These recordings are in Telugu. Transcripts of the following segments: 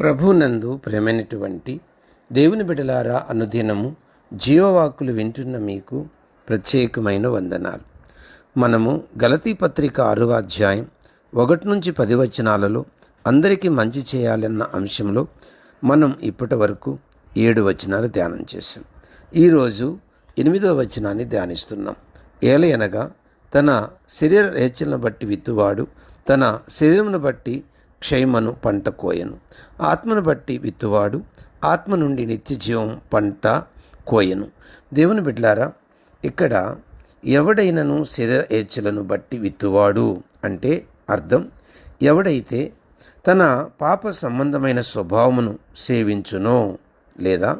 ప్రభునందు ప్రేమైనటువంటి దేవుని బిడలారా అనుదినము జీవవాక్కులు వింటున్న మీకు ప్రత్యేకమైన వందనాలు. మనము గలతీ పత్రిక ఆరవ అధ్యాయం ఒకటి నుంచి పది వచనాలలో అందరికీ మంచి చేయాలన్న అంశంలో మనం ఇప్పటి వరకు ఏడు వచనాలు ధ్యానం చేశాం. ఈరోజు ఎనిమిదవ వచనాన్ని ధ్యానిస్తున్నాం. ఏలయనగా తన శరీర రేచలను బట్టి విత్తువాడు తన శరీరమును బట్టి క్షయమను పంట కోయను. ఆత్మను బట్టి విత్తువాడు ఆత్మ నుండి నిత్య జీవం పంట కోయను. దేవుని బిడ్లారా ఇక్కడ ఎవడైనను శరీర ఏచ్ఛలను బట్టి విత్తువాడు అంటే అర్థం ఎవడైతే తన పాప సంబంధమైన స్వభావమును సేవించునో లేదా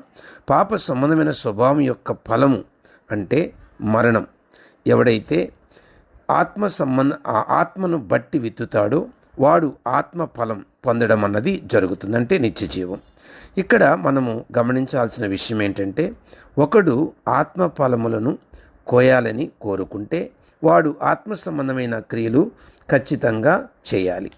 పాప సంబంధమైన స్వభావం యొక్క ఫలము అంటే మరణం. ఎవడైతే ఆత్మ సంబంధ ఆ ఆత్మను బట్టి విత్తుతాడో వాడు ఆత్మ ఫలం పొందడం అన్నది జరుగుతుందంటే నిత్యజీవం. నిత్య జీవం ఇక్కడ మనము గమనించాల్సిన విషయం ఏంటంటే ఒకడు ఆత్మ ఫలములను కోయాలని కోరుకుంటే వాడు ఆత్మ సంబంధమైన క్రియలు ఖచ్చితంగా చేయాలి.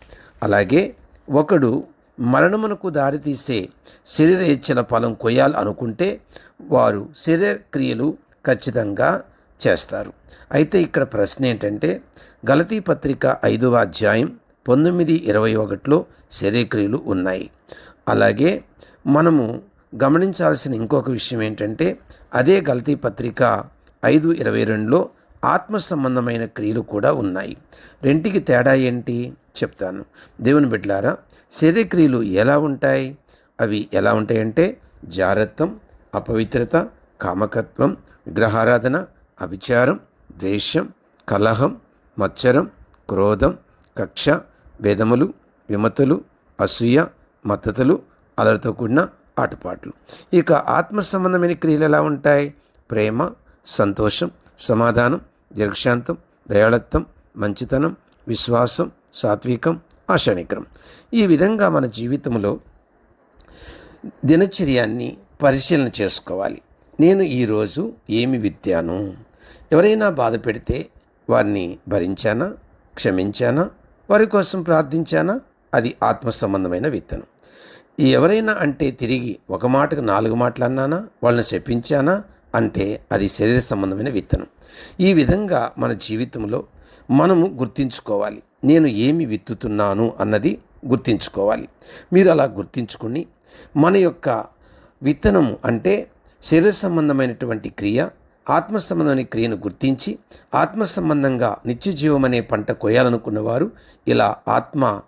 అలాగే ఒకడు మరణమునకు దారితీసే శరీర ఇచ్చిన ఫలం కొయ్యాలి అనుకుంటే వారు శరీర క్రియలు ఖచ్చితంగా చేస్తారు. అయితే ఇక్కడ ప్రశ్న ఏంటంటే గలతీ పత్రిక ఐదవ అధ్యాయం పంతొమ్మిది ఇరవై ఒకటిలో శరీరక్రియలు ఉన్నాయి. అలాగే మనము గమనించాల్సిన ఇంకొక విషయం ఏంటంటే అదే గలతీ పత్రిక ఐదు ఇరవై రెండులో ఆత్మ సంబంధమైన క్రియలు కూడా ఉన్నాయి. రెంటికి తేడా ఏంటి? చెప్తాను. దేవుని బిడ్డలారా శరీరక్రియలు ఎలా ఉంటాయి? అవి ఎలా ఉంటాయంటే జారత్వం అపవిత్రత కామకత్వం విగ్రహారాధన అభిచారం ద్వేషం కలహం మత్సరం క్రోధం కక్ష భేదములు విమతలు అసూయ మద్దతులు అలరితో కూడిన ఆటపాట్లు. ఇక ఆత్మ సంబంధమైన క్రియలు ఎలా ఉంటాయి? ప్రేమ సంతోషం సమాధానం దీర్ఘశాంతం దయాళత్వం మంచితనం విశ్వాసం సాత్వికం ఆశానికరం. ఈ విధంగా మన జీవితంలో దినచర్యాన్ని పరిశీలన చేసుకోవాలి. నేను ఈరోజు ఏమి విద్యాను? ఎవరైనా బాధ పెడితే వారిని భరించానా? క్షమించానా? వారి కోసం ప్రార్థించానా? అది ఆత్మ సంబంధమైన విత్తనం. ఎవరైనా అంటే తిరిగి ఒక మాటకు నాలుగు మాటలు అన్నానా? వాళ్ళని చెప్పించానా అంటే అది శరీర సంబంధమైన విత్తనం. ఈ విధంగా మన జీవితంలో మనము గుర్తించుకోవాలి. నేను ఏమి విత్తుతున్నాను అన్నది గుర్తించుకోవాలి. మీరు అలా గుర్తించుకుని మన యొక్క విత్తనము అంటే శరీర సంబంధమైనటువంటి క్రియ ఆత్మ సంబంధమైన క్రియను గుర్తించి ఆత్మ సంబంధంగా నిత్యజీవం అనే పంట కొయ్యాలనుకున్నవారు ఇలా ఆత్మ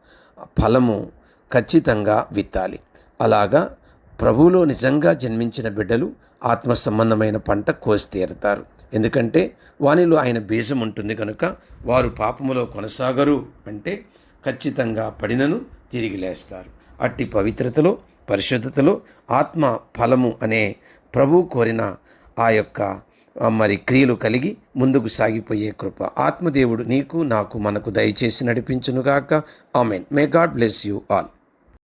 ఫలము ఖచ్చితంగా విత్తాలి. అలాగా ప్రభువులో నిజంగా జన్మించిన బిడ్డలు ఆత్మ సంబంధమైన పంట కోసి తీరుతారు. ఎందుకంటే వానిలో ఆయన బీజం ఉంటుంది కనుక వారు పాపములో కొనసాగరు అంటే ఖచ్చితంగా పడినను తిరిగి లేస్తారు. అట్టి పవిత్రతలో పరిశుద్ధతలో ఆత్మ ఫలము అనే ప్రభు కోరిన ఆ యొక్క మరి క్రియలు కలిగి ముందుకు సాగిపోయే కృప. ఆత్మదేవుడు నీకు నాకు మనకు దయచేసి నడిపించునుగాక. Amen. May God bless you all